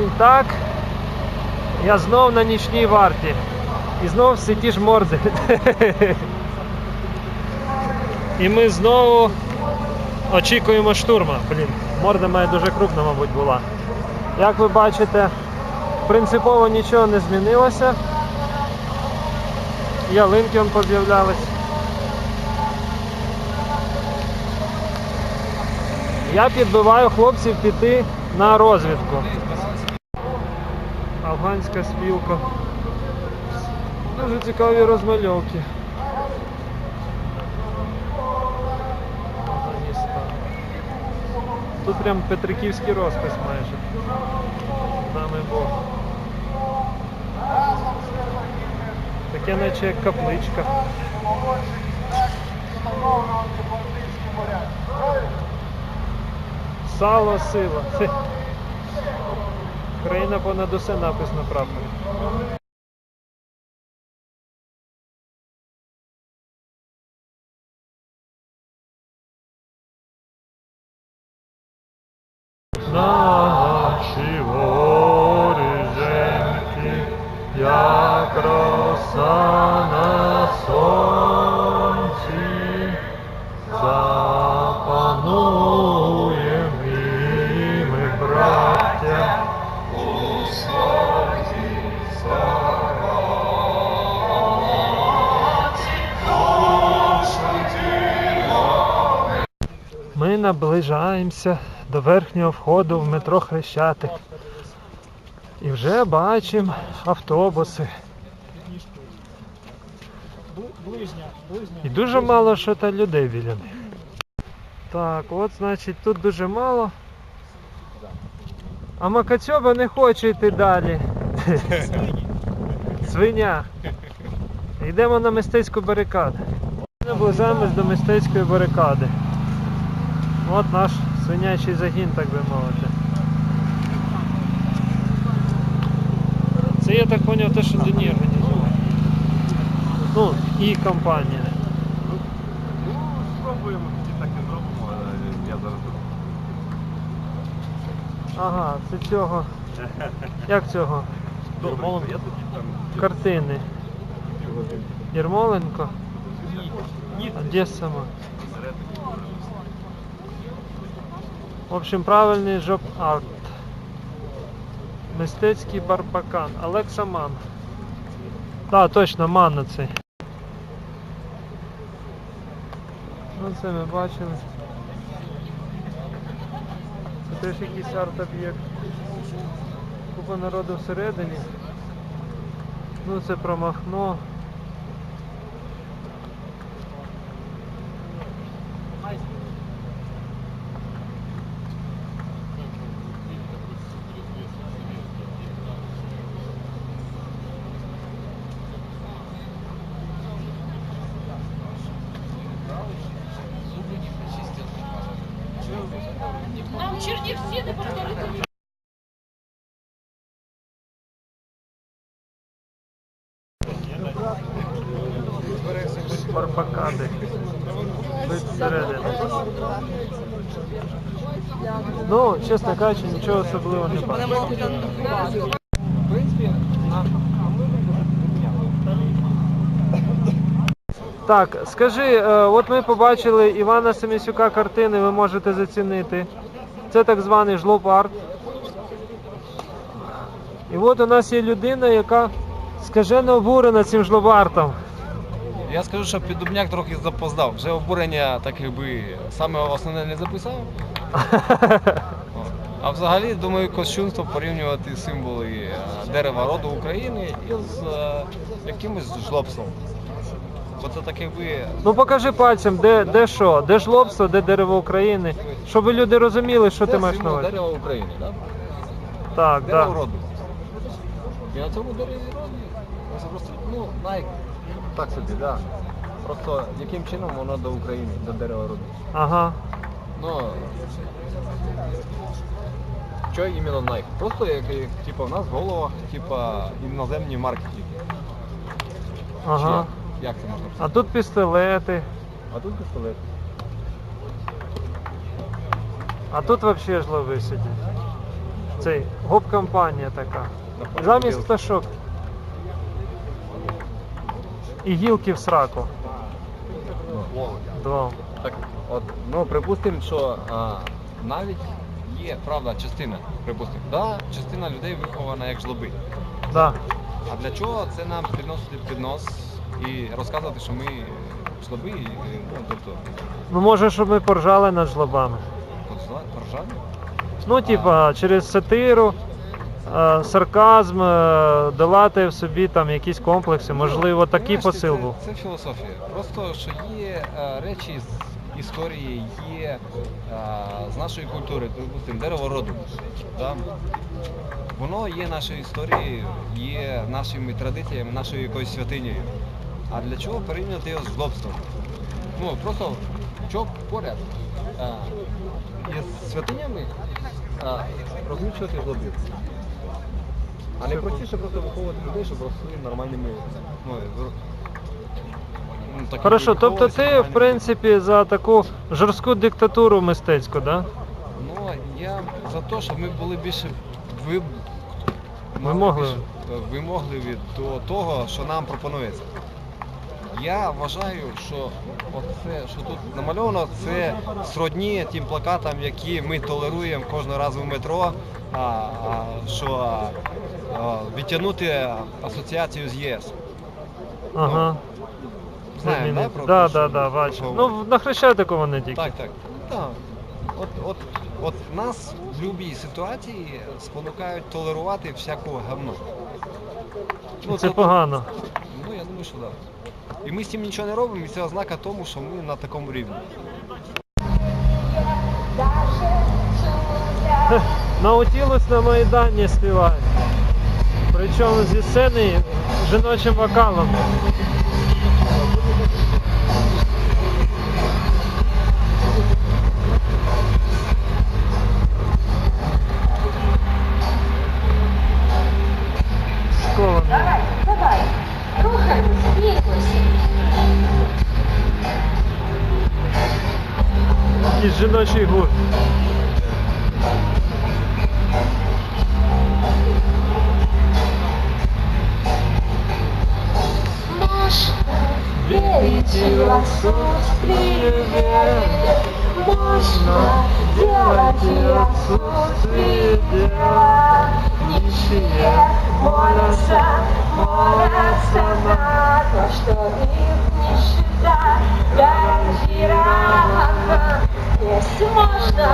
І так, я знов на нічній варті. І знов всі ті ж морди. І ми знову очікуємо штурма. Блін, морда має дуже крупна, мабуть, була. Як ви бачите, принципово нічого не змінилося. Ялинки поз'являлись. Я підбиваю хлопців піти на розвідку. Афганська спілка. Дуже цікаві розмальовки. Тут прям Петриківський розпис майже. Дами Бог. Таке наче як капличка. Сало сила. Країна понад усе напис на прапорі. Наші наближаємося до верхнього входу в метро Хрещатик. І вже бачимо автобуси. І дуже мало що та людей біля них. Так, от значить тут дуже мало. А Макацьоба не хоче йти далі. Свиня. Йдемо на мистецьку барикаду. Наближаємось до мистецької барикади. От наш свинячий загін, так би мовити. Це я так зрозумів, те, що Дені організував. Ну, і компанія. Ну, спробуємо, тоді так і зробимо. Я зараз тут. Ага, це цього. Як цього? Добре, я тоді там Картини. Єрмоленко. Ні, А де сама? всередині. В общем, правильний жоп арт. Мистецький барбакан. Олекса Ман. Так, точно, Ман цей. Ну це ми бачили. Це теж якийсь арт-об'єкт. Купа народу всередині. Ну це про Махно. Нам Чернівці не повторити. Барбакади. Ну, чесно кажучи, нічого особливого не бачу. Так, скажи, е, от ми побачили Івана Семісюка картини, ви можете зацінити. Це так званий жлоб-арт. І от у нас є людина, яка скажено обурена цим жлоб-артом. Я скажу, що піддубняк трохи запоздав. Вже обурення так якби саме основне не записав. А взагалі, думаю, кощунство порівнювати символи е, дерева роду України із е, якимось жлобством. Бо це так якби. Ну покажи пальцем, де, де що, де жлобство, де дерево України, щоб люди розуміли, що це ти маєш на увазі. дерева України, так? Так, Дерево так. роду. І на цьому дереві роду це просто, ну, Nike. Так собі, так. Да. Просто яким чином воно до України, до дерева роду. Ага. Ну, що іменно Nike? Просто як, як типа, в нас в головах типа, іноземні марки. Ага. Чи як? це можна А писати? тут пістолети, А тут пістолет. а тут взагалі жлоби сидять. цей гоп-компанія така. Замість пташок. І гілки в сраку. Два. Так, от, ну, припустимо, що а, навіть є, правда, частина, припустимо, да, частина людей вихована як жлоби. Да. А для чого це нам підносити під нос і розказувати, що ми жлоби, і, ну, тобто, Ну може, щоб ми поржали над жлобами. поржа- поржати? Ну, типа, через сатиру, сарказм, е, долати в собі там якісь комплекси, можливо, такий Знаєш, посил це, був. Це філософія. Просто що є е, речі з історії, є е, з нашої культури, допустимо, дерево роду. Да? Воно є нашою історією, є нашими традиціями, нашою якоюсь святинею. А для чого порівнювати його з жлобством? Ну просто що поряд е, із святинями е, розмічувати жлобів. А не простіше просто виховувати людей, щоб росли нормальними. Ну, ну, так, Хорошо, тобто ти, в нормальними принципі, за таку жорстку диктатуру мистецьку, да? Ну, я за те, щоб ми були більше ви... мали Вимогливі. більше, е, вимогливі до того, що нам пропонується. Я вважаю, що оце, що тут намальовано, це сродні тим плакатам, які ми толеруємо кожного разу в метро, а, а, що а, відтягнути асоціацію з ЄС. Ага. Знаємо, да, про- Да, да, да, бачу. Ну, на Хрещатику вони тільки. Так, так. так. От, от, от нас в будь-якій ситуації спонукають толерувати всяку говно. Ну, Це тобто- погано. Ну, я думаю, що так. Да. І ми з цим нічого не робимо, і це ознака тому, що ми на такому рівні. Наутілус на Майдані співає. Причому зі сцени жіночим вокалом. Школа. Якийсь жіночий гурт. Можно верить в отсутствие. Можно делать и отсутствие дела. Молятся, молятся на то, что их нищета гарантирована. Если можно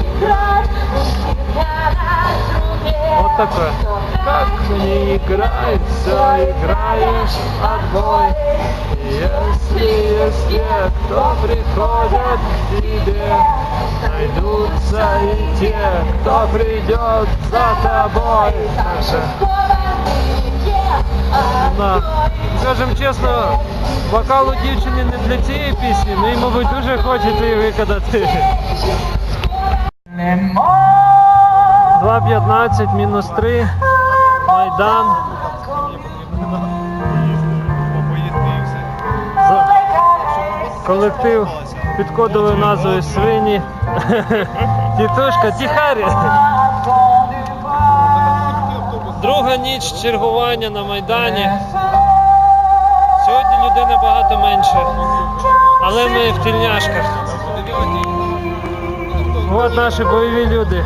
играть у себя на трубе, Вот такое. Как не играть, все играешь отбой. Если те, кто приходят к тебе, найдутся и те, кто придет за тобой. Так на. Скажем чесно, вокал у дівчини не для цієї пісні, ну і, мабуть, дуже хочеться її виконати. 2.15 мінус 3. Майдан. Колектив під кодовою назвою Свині. Тітушка, тихарі. Друга ніч чергування на Майдані. Сьогодні людей набагато менше. Але ми в тільняшках. От наші бойові люди.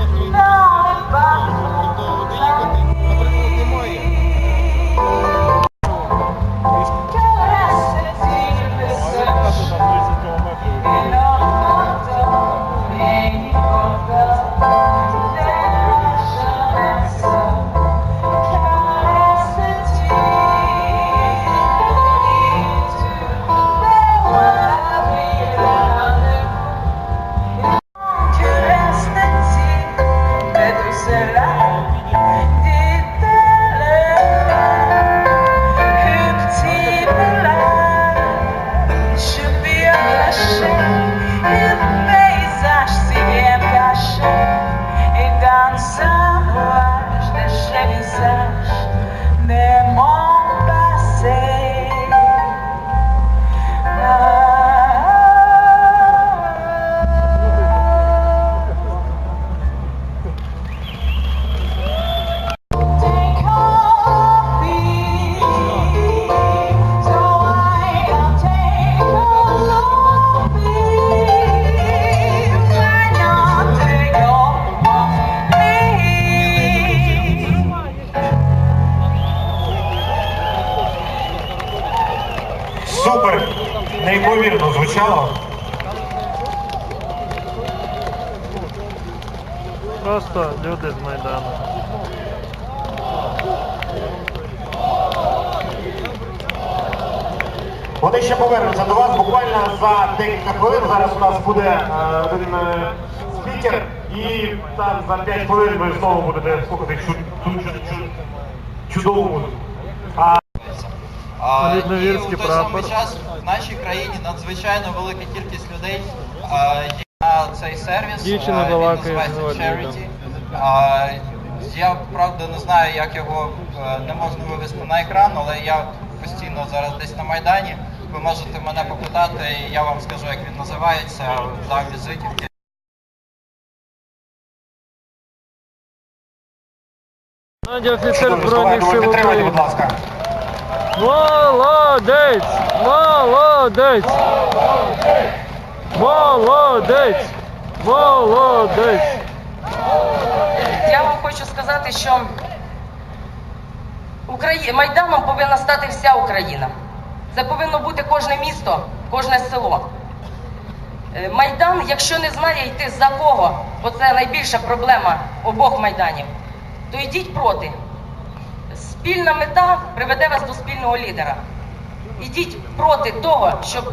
said I за декілька хвилин. Зараз у нас буде е, один е, спікер, і там за 5 хвилин ви знову будете слухати чу- чу- чу- чу- чудову музику. А, і у той самий час в нашій країні надзвичайно велика кількість людей а, є на цей сервіс. Дівчина а, він називається. Charity. А, я правда не знаю, як його е, не можна вивести на екран, але я постійно зараз десь на майдані. Ви можете мене попитати, і я вам скажу, як він називається. Дам візитівки. Надя офіцер Збройних сил підтримайте, будь України. ласка. Молодець! Молодець! Молодець! Молодець! Я вам хочу сказати, що Украї... Майданом повинна стати вся Україна. Це повинно бути кожне місто, кожне село. Е, Майдан, якщо не знає йти за кого, бо це найбільша проблема обох майданів, то йдіть проти. Спільна мета приведе вас до спільного лідера. Ідіть проти того, щоб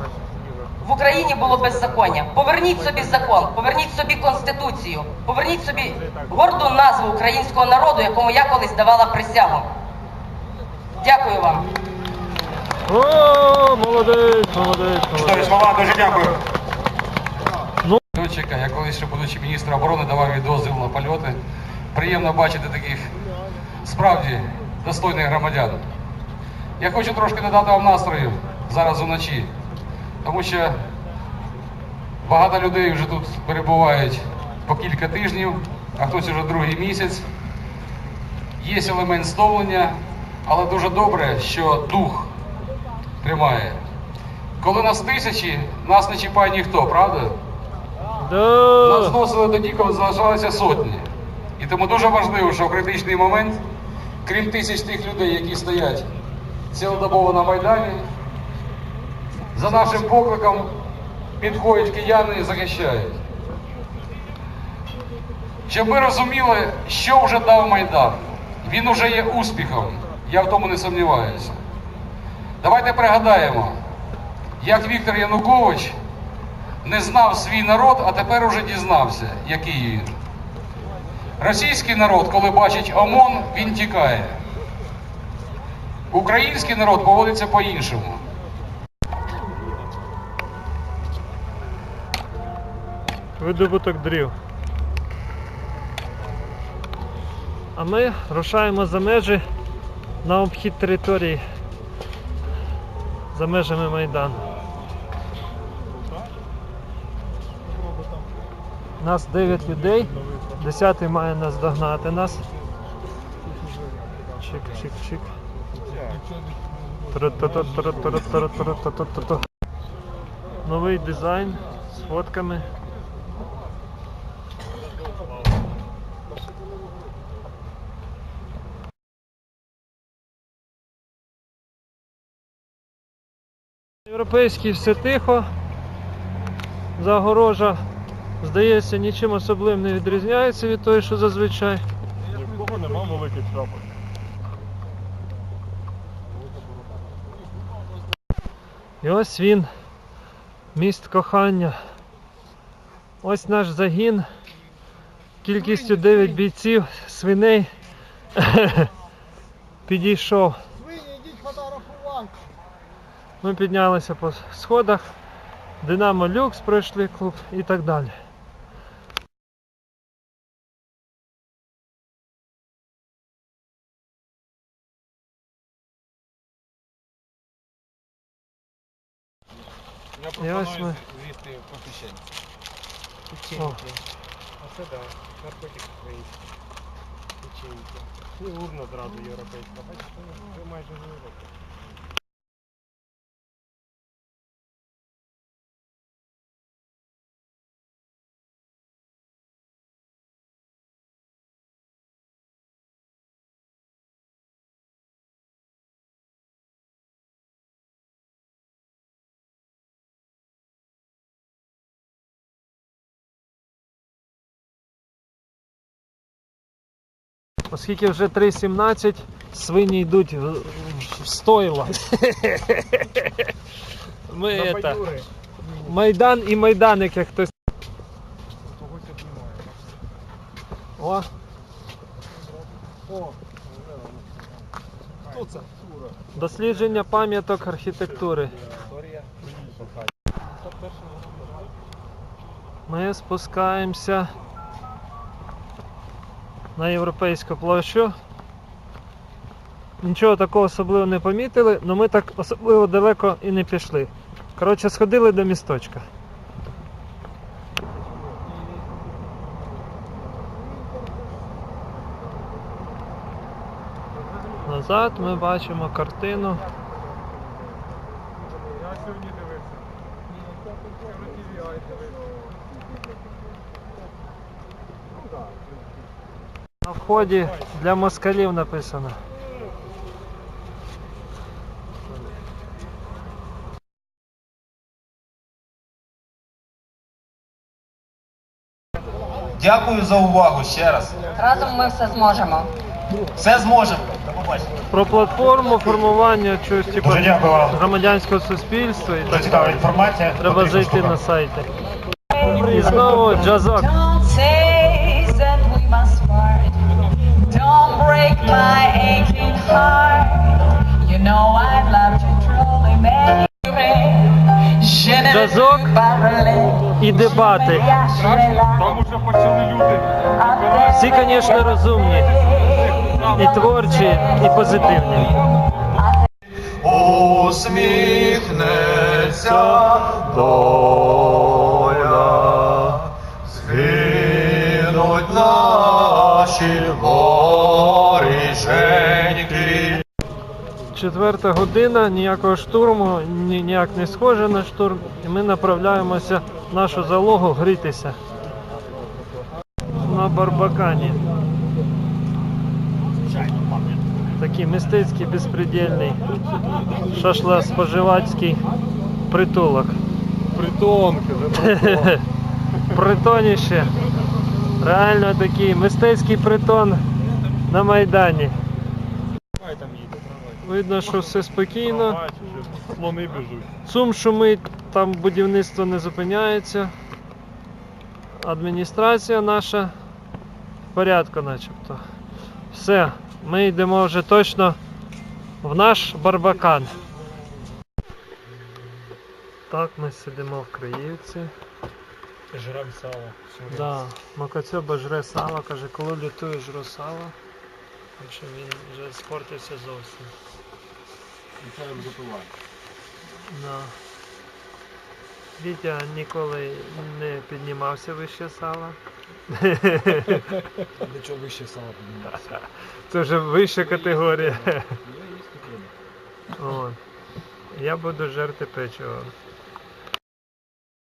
в Україні було беззаконня. Поверніть собі закон, поверніть собі конституцію, поверніть собі горду назву українського народу, якому я колись давала присягу. Дякую вам. О, молодець, молодець, Чудові молодець. слова, дуже дякую. Льотчика, я колись ще будучи міністром оборони давав їй дозвіл на польоти. Приємно бачити таких справді достойних громадян. Я хочу трошки додати вам настрою зараз уночі, тому що багато людей вже тут перебувають по кілька тижнів, а хтось уже другий місяць. Є елемент стомлення, але дуже добре, що дух тримає. Коли нас тисячі, нас не чіпає ніхто, правда? Нас Да. зносили тоді, коли залишалися сотні. І тому дуже важливо, що в критичний момент, крім тисяч тих людей, які стоять цілодобово на Майдані, за нашим покликом підходять кияни і захищають. Щоб ви розуміли, що вже дав Майдан. Він уже є успіхом, я в тому не сумніваюся. Давайте пригадаємо, як Віктор Янукович не знав свій народ, а тепер уже дізнався, який він. Російський народ, коли бачить ОМОН, він тікає. Український народ поводиться по-іншому. Видобуток дрів. А ми рушаємо за межі на обхід території за межами Майдану. Нас 9 людей, 10 має нас догнати нас. Чик-чик-чик. Новий дизайн з фотками. Європейський все тихо. Загорожа, здається, нічим особливим не відрізняється від того, що зазвичай. Нікого нема великих шапок. І ось він, міст кохання. Ось наш загін. Кількістю 9 бійців, свиней підійшов. Ми піднялися по сходах. Динамо Люкс пройшли клуб і так далі. Я І ось ми. звідти посвящення. О, Оце да, наркотик український. Печеньки. І урна зразу європейська. Бачите, ви майже в Європі. Оскільки вже 3.17, свині йдуть в, в стойло. Ми это, Майдан і майданик, як хтось. О, Хто це? дослідження пам'яток архітектури. Ми спускаємося на європейську площу. Нічого такого особливо не помітили, але ми так особливо далеко і не пішли. Коротше, сходили до місточка. Назад ми бачимо картину. Я сьогодні дивився. На для москалів написано. Дякую за увагу ще раз. Разом ми все зможемо. Все зможемо. До побачення. Про платформу формування чогось типу Дуже дякую вам. громадянського суспільства і Дуже так цікава далі. інформація. Треба зайти на сайти. І знову джазок. My aching heart. You know I'd love to truly make you Je ne veux pas parler. і дебати. Там уже почали люди. Всі, звісно, розумні, і творчі, і позитивні. Усміхнеться Четверта година, ніякого штурму, ніяк не схоже на штурм. І ми направляємося в нашу залогу грітися. На Барбакані. Такий мистецький безпредельний шашло-споживацький притулок. Притонки, за Притоніще. Реально такий мистецький притон на Майдані. Видно, що все спокійно. Слони біжуть. Сум шумить, там будівництво не зупиняється. Адміністрація наша в порядку начебто. Все, ми йдемо вже точно в наш барбакан. Так, ми сидимо в Криївці. Жрем сало. Да, Макацьоба жре сало, каже, коли лютує жру сало. Тому що він вже спортився зовсім. Да. Вітя ніколи не піднімався вище сала. Для чого вище сало піднімався? Це вже вища категорія. От. Я буду жерти печиво.